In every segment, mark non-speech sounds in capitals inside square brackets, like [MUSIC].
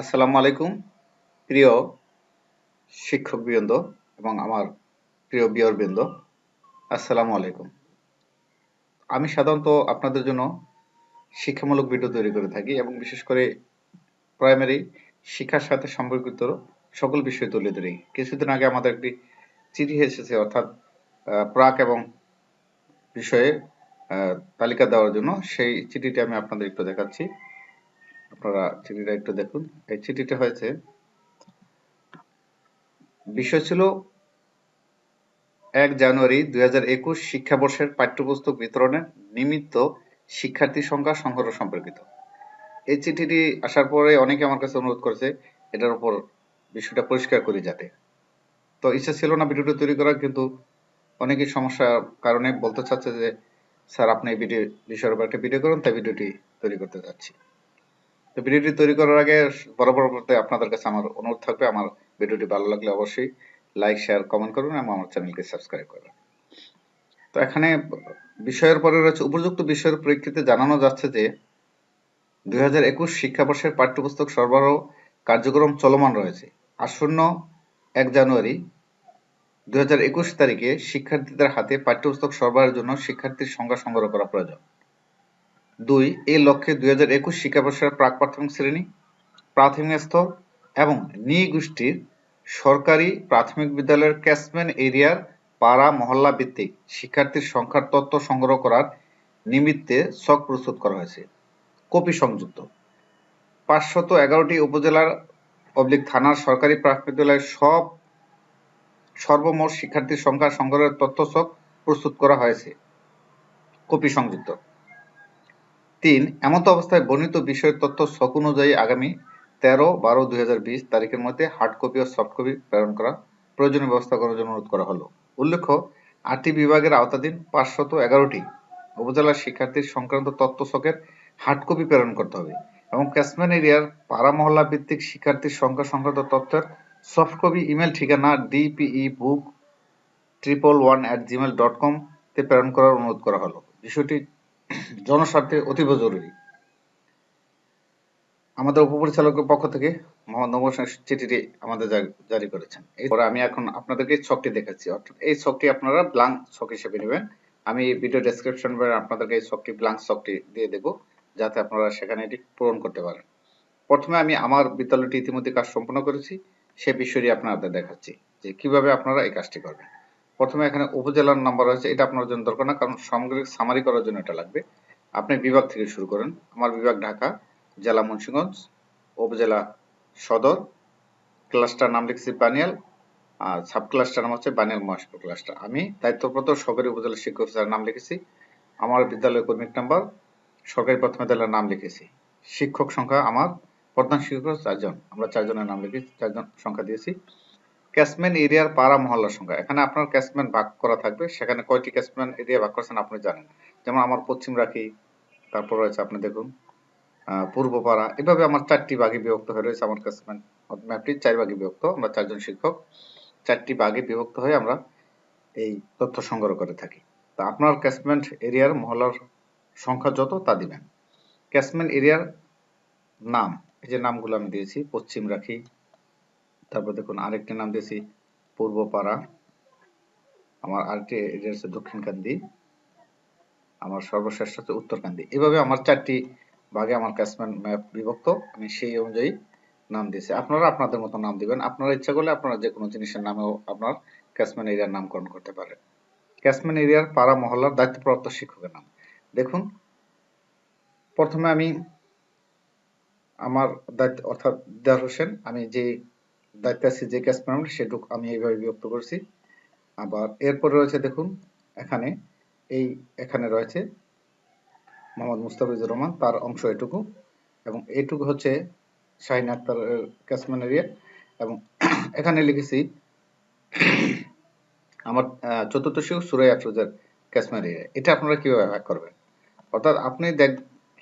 আসসালামু আলাইকুম, প্রিয় শিক্ষক বৃন্দ এবং আমার প্রিয় বিয়র বৃন্দ আসসালামু আলাইকুম। আমি সাধারণত আপনাদের জন্য শিক্ষামূলক ভিডিও তৈরি করে থাকি এবং বিশেষ করে প্রাইমারি শিক্ষার সাথে সম্পর্কিত সকল বিষয় তুলে ধরি। কিছুদিন আগে আমাদের একটি চিঠি এসেছে, অর্থাৎ প্রাক এবং বিষয়ে তালিকা দেওয়ার জন্য। সেই চিঠিটি আমি আপনাদের একটু দেখাচ্ছি। আপনারা চিঠিটা একটু দেখুন। এই চিঠিটা হয়েছে, বিষয় ছিল এক জানুয়ারি দুই হাজার একুশ শিক্ষাবর্ষের পাঠ্যপুস্তক বিতরণের নিমিত্ত শিক্ষার্থী সংখ্যা সংগ্রহ সম্পর্কিত। এই চিঠিটি আসার পরে অনেকে আমার কাছে অনুরোধ করেছে, এটার উপর বিষয়টা পরিষ্কার করি যাতে। তো ইচ্ছা ছিল না ভিডিওটি তৈরি করার, কিন্তু অনেকেই সমস্যার কারণে বলতে চাচ্ছে যে, স্যার, আপনি এই ভিডিও বিষয়ের উপর একটা ভিডিও করুন, তাই ভিডিওটি তৈরি করতে যাচ্ছি। তো ভিডিওটি তৈরি করার আগে বরাবর করতে আপনাদের কাছে আমার অনুরোধ থাকবে, আমার ভিডিওটি ভালো লাগলে অবশ্যই লাইক, শেয়ার, কমেন্ট করুন এবং আমার চ্যানেলকে সাবস্ক্রাইব করবেন তো এখানে বিষয়ের পরে রয়েছে, উপযুক্ত বিষয়ের প্রেক্ষিতে জানানো যাচ্ছে যে দুই হাজার একুশ শিক্ষাবর্ষের পাঠ্যপুস্তক সরবরাহ কার্যক্রম চলমান রয়েছে। আসন্ন এক জানুয়ারি দুই হাজার একুশ তারিখে শিক্ষার্থীদের হাতে পাঠ্যপুস্তক সরবরাহের জন্য শিক্ষার্থীর সংখ্যা সংগ্রহ করা প্রয়োজন। দুই এই লক্ষ্যে দুই হাজার একুশ শিক্ষাবর্ষের প্রাক প্রাথমিক শ্রেণি প্রাথমিক স্তর এবং নি গোষ্ঠীর সরকারি প্রাথমিক বিদ্যালয়ের ক্যাশমেন্ট এরিয়ার পাড়া মহল্লা ভিত্তিক শিক্ষার্থীর সংখ্যার তথ্য সংগ্রহ করার নিমিত্তে ছক প্রস্তুত করা হয়েছে। কপি সংযুক্ত। পাঁচশত এগারোটি উপজেলার অবলিক থানার সরকারি প্রাথমিক বিদ্যালয়ের সব সর্বমোট শিক্ষার্থীর সংখ্যা সংগ্রহের তথ্য ছক প্রস্তুত করা হয়েছে। কপি সংযুক্ত। তিন, এমত অবস্থায় বর্ণিত বিষয়ের তথ্য ছক অনুযায়ী আগামী তেরো বারো দুই তারিখের মধ্যে হার্ড কপি ও সফট কপি প্রেরণ করা প্রয়োজনীয় ব্যবস্থা করার জন্য অনুরোধ করা হলো। উল্লেখ্য আটটি বিভাগের আওতাধীন পাঁচশত এগারোটি উপজেলার শিক্ষার্থীর সংক্রান্ত তথ্য ছকের হার্ড কপি প্রেরণ করতে হবে এবং ক্যাশমেন্ট এরিয়ার পাড়া মহল্লা ভিত্তিক শিক্ষার্থীর সংখ্যা সংক্রান্ত তথ্যের সফট কপি ইমেল ঠিকানা DPE book triple one at Gmail dot com তে প্রেরণ করার অনুরোধ করা হলো। বিষয়টি জনস্বার্থে অতীব জরুরি। আমাদের উপপরিচালকের পক্ষ থেকে মোহাম্মদ নবর চিঠিটি আমাদের জারি করেছেন। এরপরে আমি এখন আপনাদেরকে ছকটি দেখাচ্ছি। অর্থাৎ এই ছকটি আপনারা ব্লাঙ্ক ছক হিসেবে নেবেন। আমি ভিডিও ডেসক্রিপশন আপনাদেরকে এই ছকটি ব্লাঙ্ক ছকটি দিয়ে দেব, যাতে আপনারা সেখানে এটি পূরণ করতে পারেন। প্রথমে আমি আমার বিদ্যালয়টি ইতিমধ্যে কাজ সম্পন্ন করেছি। সে বিষয়টি আপনাদের দেখাচ্ছি যে কীভাবে আপনারা এই কাজটি করবেন। প্রথমে এখানে উপজেলার নাম্বার রয়েছে, এটা আপনার জন্য দরকার না, কারণ সামগ্রিক সামারি করার জন্য এটা লাগবে। আপনি বিভাগ থেকে শুরু করেন। আমার বিভাগ ঢাকা, জেলা মুন্সিগঞ্জ, উপজেলা সদর ক্লাস্টার নাম লিখছি বানিয়াল, আর সাব ক্লাস্টার নাম হচ্ছে বানিয়াল মহেশপুর ক্লাস্টার আমি দায়িত্বপ্রত সরকারি উপজেলা শিক্ষক অফিসার নাম লিখেছি, আমার বিদ্যালয়ের কর্মীর নাম্বার, সরকারি প্রাথমিক বিদ্যালয়ের নাম লিখেছি। শিক্ষক সংখ্যা আমার প্রধান শিক্ষক চারজন, আমরা চারজনের নাম লিখেছি, চারজন সংখ্যা দিয়েছি। ক্যাশমেন্ট এরিয়ার পাড়া মহল্লার সংখ্যা। এখানে আপনার ক্যাশমেন্ট ভাগ করা থাকবে। সেখানে কয়টি ক্যাশমেন্ট এরিয়া ভাগ করেছেন আপনি জানেন। যেমন আমার পশ্চিম রাখি, তারপর রয়েছে আপনি দেখুন পূর্ব পাড়া। এভাবে আমার চারটি ভাগে বিভক্ত হয়ে রয়েছে আমার ক্যাশমেন্ট ম্যাপটি। চার ভাগে বিভক্ত, আমরা চারজন শিক্ষক। চারটি ভাগে বিভক্ত হয়ে আমরা এই তথ্য সংগ্রহ করে থাকি। তা আপনার ক্যাশমেন্ট এরিয়ার মহল্লার সংখ্যা যত, তা দিবেন। ক্যাশমেন্ট এরিয়ার নাম, এই যে নামগুলো আমি দিয়েছি, পশ্চিম রাখি তারপর দেখুন আরেকটি নাম দিয়েছি, পূর্বপাড়া। আমার আরেকটি এরিয়া হচ্ছে দক্ষিণকান্দি। আমার সর্বশ্রেষ্ঠ হচ্ছে উত্তরকান্দি। এভাবে আমার চারটি ভাগে আমার ক্যাশমেন্ট ম্যাপ বিভক্ত। আমি সেই অনুযায়ী নাম দিয়েছি। আপনারা আপনাদের মতো নাম দিবেন। আপনারা ইচ্ছা করলে আপনারা যে কোনো জিনিসের নামেও আপনার ক্যাশমেন্ট এরিয়ার নামকরণ করতে পারেন। ক্যাশমেন্ট এরিয়ার পাড়া মহল্লার দায়িত্বপ্রাপ্ত শিক্ষকের নাম। দেখুন, প্রথমে আমি আমার দায়িত্ব অর্থাৎ দেওয়ার হোসেন, আমি যে দায়িত্বে যে ক্যাশ পেমেন্ট সেটুকু আমি এইভাবে বিভক্ত করছি। আবার এরপরে রয়েছে দেখুন, এখানে, এই এখানে রয়েছে মোহাম্মদ মুস্তাফিজুর রহমান, তার অংশ এটুকু। এবং এইটুকু হচ্ছে শাহিন আক্তার ক্যাশম্যান এরিয়া এবং [CLEARS THROAT] এখানে লিখেছি, [CLEARS THROAT] আমার চতুর্থ শিশু সুরাই আফরোজের ক্যাশম্যান এরিয়া এটা আপনারা কীভাবে ভাগ করবেন? অর্থাৎ আপনি দেখ,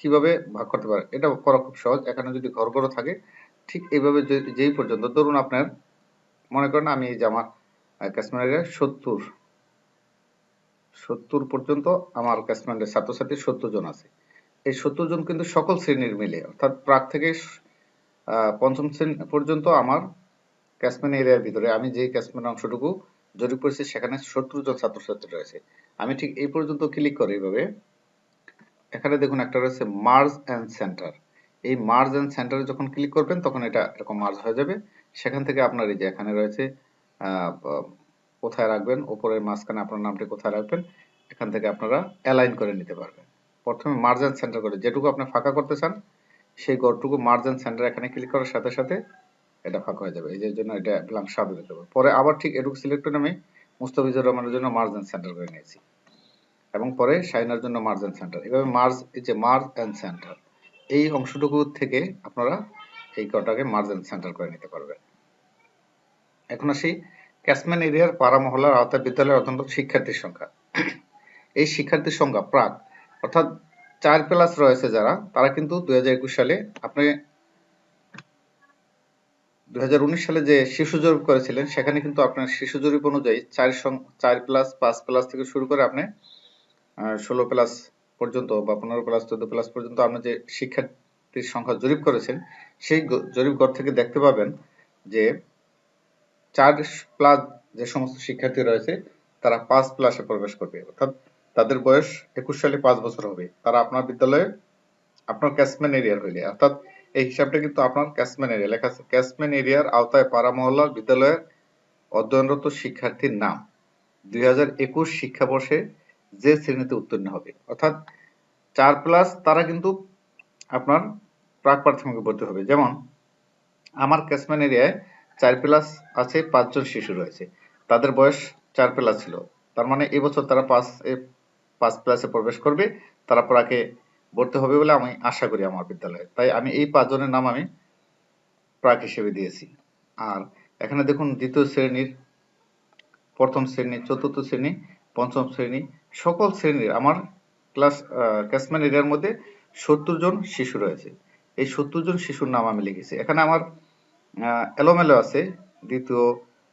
কীভাবে ভাগ করতে পারেন? এটা করা খুব সহজ। এখানে যদি ঘর ঘর থাকে ঠিক এইভাবে যেই পর্যন্ত। ধরুন আপনার, মনে করেন আমি এই যে আমার ক্যাশমেন্টের সত্তর সত্তর পর্যন্ত আমার ক্যাশমেন্টের ছাত্রছাত্রী সত্তর জন আছে। এই সত্তর জন কিন্তু সকল শ্রেণির মিলে, অর্থাৎ প্রাক থেকে পঞ্চম শ্রেণি পর্যন্ত আমার ক্যাশম্যান এরিয়ার ভিতরে আমি যে ক্যাশম্যান অংশটুকু জরিপ করেছি, সেখানে সত্তর জন ছাত্রছাত্রী রয়েছে। আমি ঠিক এই পর্যন্ত ক্লিক করে এইভাবে। এখানে দেখুন একটা রয়েছে মার্জ অ্যান্ড সেন্টার এই মার্জ অ্যান্ড সেন্টারে যখন ক্লিক করবেন, তখন এটা এরকম মার্জ হয়ে যাবে। সেখান থেকে আপনার এই যে এখানে রয়েছে কোথায় রাখবেন উপরের মাঝখানে আপনার নামটি কোথায় রাখবেন, এখান থেকে আপনারা অ্যালাইন করে নিতে পারবেন। প্রথমে মার্জ অ্যান্ড সেন্টার করে, যেটুকু আপনি ফাঁকা করতে চান, সেই গড়টুকু মার্জ অ্যান্ড সেন্টার এখানে ক্লিক করার সাথে সাথে এটা ফাঁকা হয়ে যাবে। এই যে জন্য এটা ব্ল্যাঙ্ক সাদা দিতে হবে পরে আবার ঠিক এটুকু সিলেক্ট করে আমি মুস্তাফিজুর রহমানের জন্য মার্জ অ্যান্ড সেন্টার করে নিয়েছি। এবং পরে শাইনার জন্য মার্জ অ্যান্ড সেন্টার এভাবে মার্জ এই যে মার্জ অ্যান্ড সেন্টার এই অংশটুকু থেকে আপনারা এই কটাকে মার্জ অ্যান্ড সেন্টার করে নিতে পারবেন। এখন আসি ক্যাশম্যান এরিয়ার পাড়া মহল্লার আওতায় বিদ্যালয়ের অধ্যয়নরত শিক্ষার্থীর সংখ্যা। এই শিক্ষার্থীর সংখ্যা প্রাক, অর্থাৎ চার প্লাস রয়েছে যারা, তারা কিন্তু দুই হাজার একুশ সালে আপনি দুই হাজার উনিশ সালে যে শিশু জরিপ করেছিলেন, সেখানে কিন্তু আপনার শিশু জরিপ অনুযায়ী চার সং- চার প্লাস পাঁচ প্লাস থেকে শুরু করে আপনি ষোলো প্লাস পর্যন্ত বা পনেরো প্লাস চোদ্দ প্লাস পর্যন্ত আপনি যে শিক্ষার্থীর সংখ্যা জরিপ করেছেন, সেই জরিপ ঘর থেকে দেখতে পাবেন যে চার প্লাস যে সমস্ত শিক্ষার্থী রয়েছে, তারা পাঁচ প্লাসে প্রবেশ করবে। অর্থাৎ তাদের বয়স একুশ সালে পাঁচ বছর হবে। তারা আপনার বিদ্যালয়ে আপনার ক্যাশম্যান এরিয়ার হইলে। অর্থাৎ এই হিসাবটা কিন্তু আপনার ক্যাশম্যান এরিয়া লেখা আছে ক্যাশম্যান এরিয়ার আওতায় পাড়া মহল্লার বিদ্যালয়ের অধ্যয়নরত শিক্ষার্থীর নাম। দুই হাজার একুশ শিক্ষাবর্ষে যে শ্রেণীতে উত্তীর্ণ হবে। অর্থাৎ চার প্লাস তারা কিন্তু আপনার প্রাক প্রাথমিকে ভর্তি হবে। যেমন, আমার ক্যাশম্যান এরিয়ায় চার প্লাস আছে, পাঁচজন শিশু রয়েছে। তাদের বয়স চার প্লাস ছিল। তার মানে এবছর তারা পাঁচ পাঁচ ক্লাসে প্রবেশ করবে। তারা প্রাকে ভর্তি হবে বলে আমি আশা করি আমার বিদ্যালয়ে। তাই আমি এই পাঁচজনের নাম আমি প্রাক হিসেবে দিয়েছি। আর এখানে দেখুন দ্বিতীয় শ্রেণির প্রথম শ্রেণি, চতুর্থ শ্রেণি, পঞ্চম শ্রেণি সকল শ্রেণির, আমার ক্লাস ক্যাশম্যান এরিয়ার মধ্যে সত্তর জন শিশু রয়েছে। এই সত্তর জন শিশুর নাম আমি লিখেছি। এখানে আমার এলোমেলো আছে, দ্বিতীয়,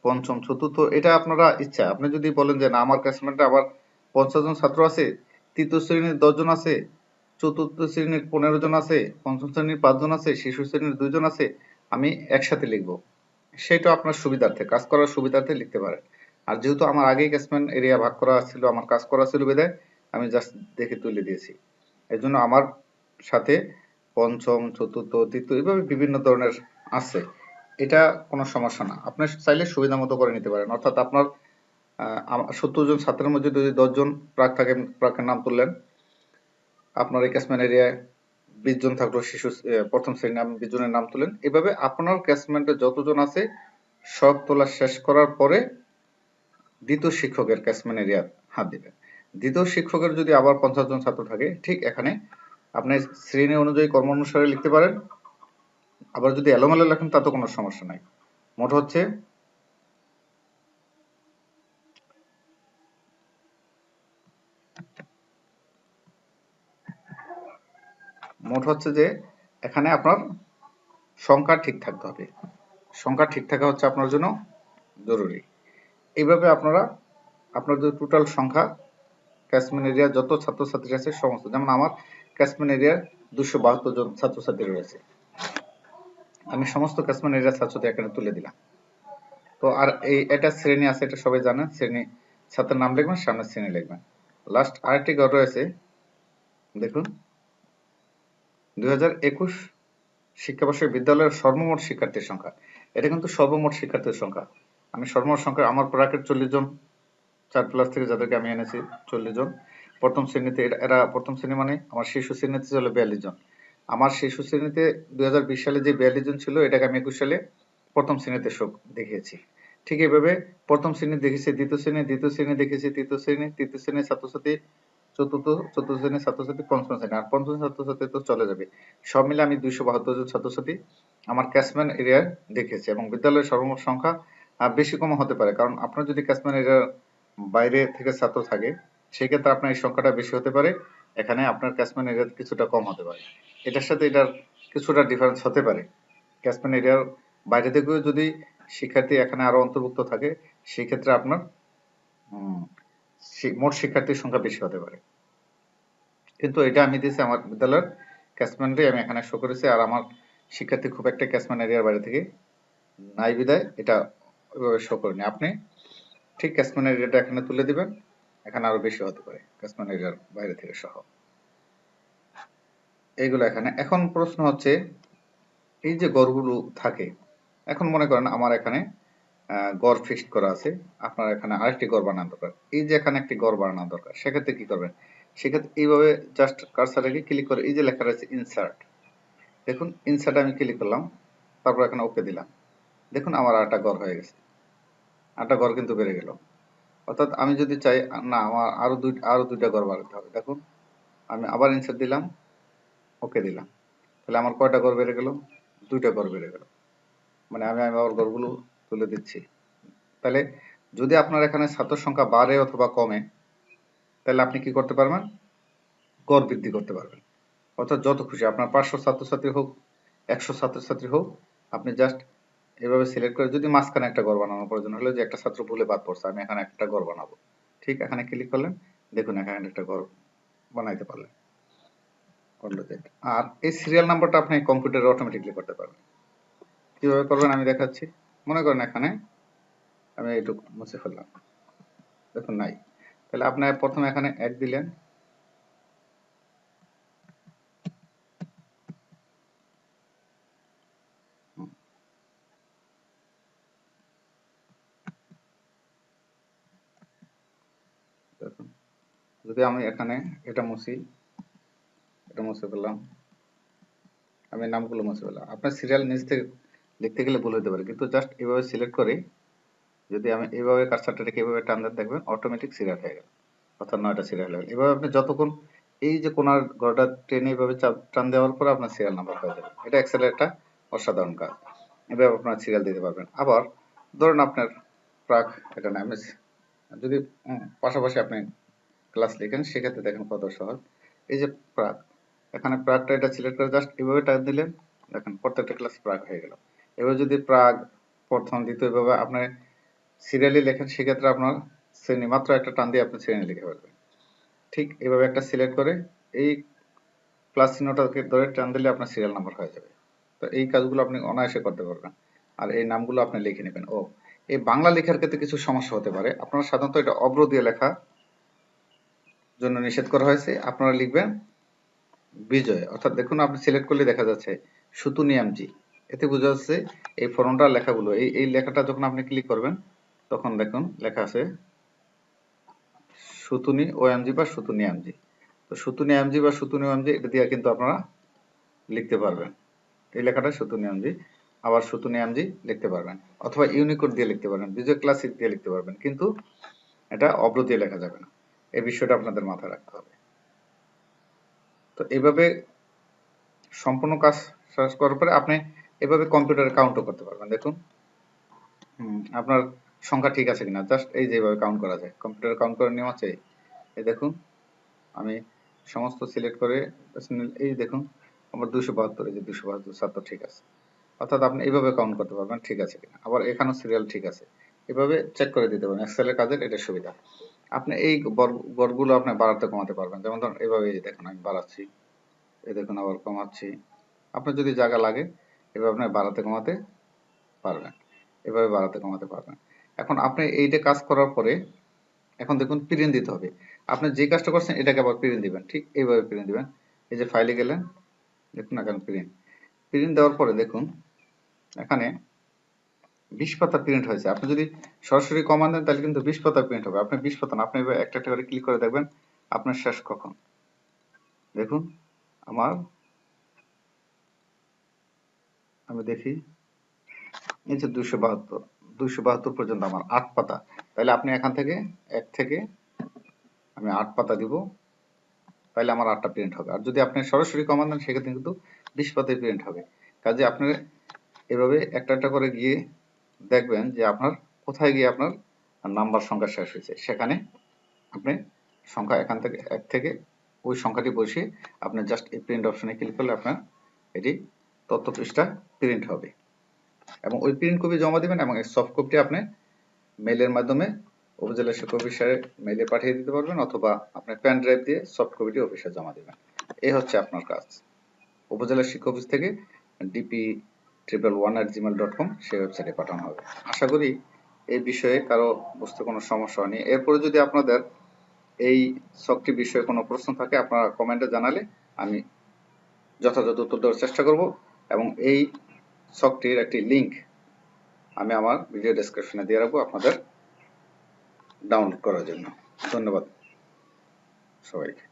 পঞ্চম, চতুর্থ, এটা আপনারা ইচ্ছা। আপনি যদি বলেন যে না, আমার ক্লাসমেটে আবার পঞ্চাশ জন ছাত্র আছে, তৃতীয় শ্রেণির দশজন আছে, চতুর্থ শ্রেণির পনেরো জন আছে, পঞ্চম শ্রেণির পাঁচজন আছে, শিশু শ্রেণির দুইজন আছে, আমি একসাথে লিখব। সেটা আপনার সুবিধার্থে, কাজ করার সুবিধার্থে লিখতে পারেন। আর যেহেতু আমার আগেই ক্যাশমেন্ট এরিয়া ভাগ করা ছিল, আমার কাজ করা ছিল বিধায় আমি জাস্ট দেখে তুলে দিয়েছি। এই জন্য আমার সাথে পঞ্চম, চতুর্থ, তৃতীয় এভাবে বিভিন্ন ধরনের আছে। এটা কোনো সমস্যা না। আপনি চাইলে সুবিধা মতো করে নিতে পারেন। অর্থাৎ আপনার সত্তর জন ছাত্রের মধ্যে যদি দশজন প্রাক থাকে, প্রাকের নাম তুললেন, আপনার এই ক্যাশমেন্ট এরিয়ায় বিশ জন থাকল, শিশু প্রথম শ্রেণি আপনি বিশ জনের নাম তুলেন। এভাবে আপনার ক্যাশমেন্টে যতজন আছে, সব তোলা শেষ করার পরে দ্বিতীয় শিক্ষকের ক্যাশমেন্ট এরিয়া হাত দিবেন দ্বিতীয় শিক্ষকের যদি আবার পঞ্চাশ জন ছাত্র থাকে, ঠিক এখানে আপনি শ্রেণি অনুযায়ী কর্ম অনুসারে লিখতে পারেন। আবার যদি এলোমেলো লেখেন, তাতে কোনো সমস্যা নাই। মোট হচ্ছে মোট হচ্ছে যে এখানে আপনার সংখ্যা ঠিক থাকতে হবে। সংখ্যা ঠিক থাকা হচ্ছে আপনার জন্য জরুরি। এইভাবে আপনারা যে টোটাল সংখ্যা ক্যাশমেন্ট এরিয়া যত ছাত্রছাত্রী আছে সমস্ত, যেমন আমার ক্যাশমেন্ট এরিয়ার দুশো বাহাত্তর জন ছাত্রছাত্রী রয়েছে। আমি সমস্ত ক্যাশমেন্ট এরিয়ার ছাত্রদের এখানে তুলে দিলাম। তো আর এই এটা শ্রেণি আছে, এটা সবাই জানেন, শ্রেণি ছাত্রের নাম লিখবেন সামনে শ্রেণি লিখবেন। লাস্ট আরেকটি ঘর রয়েছে, দেখুন, দুই হাজার একুশ শিক্ষাবর্ষে বিদ্যালয়ের সর্বমোট শিক্ষার্থীর সংখ্যা। এটা কিন্তু সর্বমোট শিক্ষার্থীর সংখ্যা। আমি সর্বমোট সংখ্যা আমার প্রাকের চল্লিশ জন, চার প্লাস থেকে যাদেরকে আমি এনেছি, চল্লিশ জন। প্রথম শ্রেণীতে এরা- প্রথম শ্রেণি মানে আমার শিশু শ্রেণীতে ছিল বিয়াল্লিশ জন। আমার শিশু শ্রেণীতে দুই হাজার বিশ সালে যে বিয়াল্লিশ জন ছিল, এটাকে আমি একুশ সালে প্রথম শ্রেণীতে শোক দেখিয়েছি। ঠিক এইভাবে প্রথম শ্রেণি দেখেছি, দ্বিতীয় শ্রেণি দ্বিতীয় শ্রেণি দেখেছি, তৃতীয় শ্রেণি, তৃতীয় শ্রেণির ছাত্রছাত্রী চতুর্থ চতুর্থ শ্রেণির ছাত্রছাত্রী পঞ্চম শ্রেণি। আর পঞ্চম ছাত্রছাত্রী তো চলে যাবে। সব মিলে আমি দুইশো বাহাত্তর জন ছাত্রছাত্রী আমার ক্যাশম্যান এরিয়ায় দেখেছি এবং বিদ্যালয়ের সর্বমোট সংখ্যা বেশি কম হতে পারে। কারণ আপনার যদি ক্যাশম্যান এরিয়ার বাইরে থেকে ছাত্র থাকে সেই ক্ষেত্রে আপনার এই সংখ্যাটা বেশি হতে পারে। এখানে আপনার ক্যাশম্যান এরিয়া কিছুটা কম হতে পারে। এটার সাথে এটার কিছুটা ডিফারেন্স হতে পারে। ক্যাশম্যান এরিয়ার বাইরে থেকেও যদি শিক্ষার্থী এখানে আরও অন্তর্ভুক্ত থাকে সেই ক্ষেত্রে আপনার মোট শিক্ষার্থীর সংখ্যা বেশি হতে পারে। কিন্তু এটা আমি দিয়েছি আমার বিদ্যালয়ের ক্যাশমেন্টে আমি এখানে শো করেছি। আর আমার শিক্ষার্থী খুব একটা ক্যাশম্যান এরিয়ার বাইরে থেকে নাই বিদায়। এটা ওইভাবে শো করেনি। আপনি ঠিক ক্যাশম্যান এরিয়াটা এখানে তুলে দিবেন, এখানে আরও বেশি হতে পারে ক্যাশম্যান এরিয়ার বাইরে থেকে সহ। এইগুলো এখানে। এখন প্রশ্ন হচ্ছে, এই যে গড়গুলো থাকে, এখন মনে করেন আমার এখানে গড় ফিক্সড করা আছে, আপনার এখানে আরেকটি গড় বানানো দরকার। এই যে এখানে একটি গড় বানানো দরকার, সেক্ষেত্রে কি করবেন? সেক্ষেত্রে এইভাবে জাস্ট কার্সারটাকে ক্লিক করে, এই যে লেখা রয়েছে ইনসার্ট দেখুন ইনসার্ট আমি ক্লিক করলাম, তারপর এখানে ওকে দিলাম। দেখুন, আমার আরেকটা গড় হয়ে গেছে। আটটা গড় কিন্তু বেড়ে গেল। অর্থাৎ আমি যদি চাই, না, আমার আরও দুই, আরও দুইটা গড় বাড়াতে হবে। দেখুন, আমি আবার ইনসার্ট দিলাম ওকে দিলাম। তাহলে আমার কয়টা গড় বেড়ে গেল? দুইটা গড় বেড়ে গেল। মানে আমি আমি আমার গড়গুলো তুলে দিচ্ছি। তাহলে যদি আপনার এখানে ছাত্র সংখ্যা বাড়ে অথবা কমে, তাহলে আপনি কি করতে পারবেন? গড় বৃদ্ধি করতে পারবেন। অর্থাৎ যত খুশি, আপনার পাঁচশো ছাত্রছাত্রী হোক, একশো ছাত্রছাত্রী হোক, আপনি জাস্ট এভাবে সিলেক্ট করে যদি মাঝখানে একটা ঘর বানানোর প্রয়োজন হলো যে একটা ছাত্র ভুলে বাদ পড়ছে, আমি এখানে একটা ঘর বানাবো। ঠিক, এখানে ক্লিক করলেন, দেখুন এখানে একটা ঘর বানাইতে পারলেন। আর এই সিরিয়াল নাম্বারটা আপনি কম্পিউটারে অটোমেটিকলি করতে পারবেন। কীভাবে করবেন আমি দেখাচ্ছি। মনে করেন এখানে আমি এইটুকু মুছে ফেললাম। দেখুন নাই। তাহলে আপনি প্রথমে এখানে এক দিলেন। যদি আমি এখানে এটা মুছি, এটা মুছে ফেললাম, আমি নামগুলো মুছে ফেললাম। আপনার সিরিয়াল নিচ থেকে লিখতে গেলে ভুল হতে পারে, কিন্তু জাস্ট এভাবে সিলেক্ট করে যদি আমি রেখে টান দেন, দেখবেন অটোমেটিক সিরিয়াল হয়ে গেল, অর্থাৎ নয়টা সিরিয়াল হয়ে গেল। এভাবে আপনি যতক্ষণ এই যে কোনার গড়টা টেনে এইভাবে টান দেওয়ার পর আপনার সিরিয়াল নাম্বার হয়ে যাবে। এটা এক্সেলের একটা অসাধারণ কাজ। এভাবে আপনার সিরিয়াল দিতে পারবেন। আবার ধরুন আপনার প্রাক এটা যদি পাশাপাশি আপনি ক্লাস লিখেন, সেক্ষেত্রে দেখেন কত সহজ। এই যে প্রাক, এখানে প্রাগটা এটা সিলেক্ট করে জাস্ট এভাবে টাইপ দিলেন, দেখেন প্রত্যেকটা ক্লাস প্রাগ হয়ে গেল। এবার যদি প্রাগ প্রথম, দ্বিতীয় এভাবে আপনি সিরিয়ালি লেখেন, সেক্ষেত্রে আপনার শ্রেণি মাত্র একটা টান দিয়ে আপনি শ্রেণি লিখে ফেলবেন। ঠিক এভাবে একটা সিলেক্ট করে এই প্লাস চিহ্নটাকে ধরে টান দিলে আপনার সিরিয়াল নাম্বার হয়ে যাবে। তো এই কাজগুলো আপনি অনায়াসে করতে পারবেন। আর এই নামগুলো আপনি লিখে নেবেন। ও এই বাংলা লেখার ক্ষেত্রে কিছু সমস্যা হতে পারে। আপনারা সাধারণত এটা অব্র দিয়ে লেখা জন্য নিষেধ করা হয়েছে। আপনারা লিখবেন বিজয়। অর্থাৎ দেখুন, আপনি সিলেক্ট করলে দেখা যাচ্ছে সুতুনিয়ামজি এতে বোঝা যাচ্ছে এই ফর্মটার লেখাগুলো, এই এই লেখাটা যখন আপনি ক্লিক করবেন, তখন দেখুন লেখা আছে সুতুনি ওএমজি বা সুতুনিয়ামজি তো সুতুনিয়ামজি বা সুতুনি ওএমজি এটা দিয়ে কিন্তু আপনারা লিখতে পারবেন। এই লেখাটা সুতুনিয়ামজি আবার সুতুনিয়ামজি লিখতে পারবেন। অথবা ইউনিকোড দিয়ে লিখতে পারবেন বিজয় ক্লাসিক দিয়ে লিখতে পারবেন, কিন্তু এটা অব্র দিয়ে লেখা যাবে না। এই বিষয়টা আপনাদের মাথায় রাখতে হবে। তো এইভাবে সম্পূর্ণ কাজ শেষ করার পরে আপনি এভাবে কম্পিউটারে কাউন্টও করতে পারবেন। দেখুন আপনার সংখ্যা ঠিক আছে কিনা? জাস্ট এই যেভাবে কাউন্ট করা যায়। কম্পিউটারে কাউন্ট করার নিয়ম আছে এই দেখুন, আমি সমস্ত সিলেক্ট করে এই দেখুন, আমার দুশো বাহাত্তর, এই যে দুশো বাহাত্তর ছাত্র ঠিক আছে। অর্থাৎ আপনি এইভাবে কাউন্ট করতে পারবেন, ঠিক আছে কিনা। আবার এখানেও সিরিয়াল ঠিক আছে। এভাবে চেক করে দিতে পারেন এক্সেলের কাজের এটা সুবিধা। আপনি এই গড়গুলো আপনি বাড়াতে কমাতে পারবেন। যেমন ধরুন যে দেখুন, আমি বাড়াচ্ছি। এই দেখুন, আবার কমাচ্ছি। আপনার যদি জায়গা লাগে, এভাবে আপনি বাড়াতে কমাতে পারবেন। এভাবে বাড়াতে কমাতে পারবেন। এখন আপনি এইটা কাজ করার পরে, এখন দেখুন প্রিন্ট দিতে হবে। আপনি যে কাজটা করছেন, এটাকে আবার প্রিন্ট দিবেন, ঠিক এইভাবে প্রিন্ট দিবেন। এই যে ফাইলে গেলেন, দেখুন, এখন প্রিন্ট প্রিন্ট দেওয়ার পরে দেখুন এখানে বিশ পাতা প্রিন্ট হয়েছে। আপনি যদি সরাসরি কমান্ড দেন, তাহলে কিন্তু বিশ পাতা প্রিন্ট হবে। আপনি বিশ পাতা না, আপনি এভাবে একটা একটা করে ক্লিক করে দেখবেন আপনার শেষ কখন। দেখুন, আমার আমি দেখি, এই যে দুশো বাহাত্তর দুশো বাহাত্তর পর্যন্ত আমার আট পাতা। তাহলে আপনি এখান থেকে, এক থেকে আমি আট পাতা দিব, তাহলে আমার আটটা প্রিন্ট হবে। আর যদি আপনি সরাসরি কমান দেন, সেক্ষেত্রে কিন্তু বিশ পাতায় প্রিন্ট হবে। কাজে আপনি এভাবে একটা একটা করে গিয়ে দেখবেন যে আপনার কোথায় গিয়ে আপনার নাম্বার সংখ্যা শেষ হয়েছে। সেখানে আপনি সংখ্যা এখান থেকে, এক থেকে ওই সংখ্যাটি বসিয়ে আপনি জাস্ট এই প্রিন্ট অপশনে ক্লিক করলে আপনার এটি তথ্য পৃষ্ঠা প্রিন্ট হবে। এবং ওই প্রিন্ট কপি জমা দিবেন এবং এই সফট কপিটি আপনি মেইলের মাধ্যমে উপজেলা শিক্ষা অফিসারে মেইলে পাঠিয়ে দিতে পারবেন অথবা আপনার পেন ড্রাইভ দিয়ে সফট কপিটি অফিসে জমা দিবেন। এই হচ্ছে আপনার কাজ। উপজেলা শিক্ষক অফিস থেকে DP triple one at Gmail dot com সেই ওয়েবসাইটে পাঠানো হবে। আশা করি এই বিষয়ে কারও বুঝতে কোনো সমস্যা হয়নি। এরপরে যদি আপনাদের এই শখটি বিষয়ে কোনো প্রশ্ন থাকে, আপনারা কমেন্টে জানালে আমি যথাযথ উত্তর দেওয়ার চেষ্টা করব এবং এই শখটির একটি লিংক আমি আমার ভিডিও ডেসক্রিপশনে দিয়ে রাখব আপনাদের ডাউনলোড করার জন্য। ধন্যবাদ সবাইকে।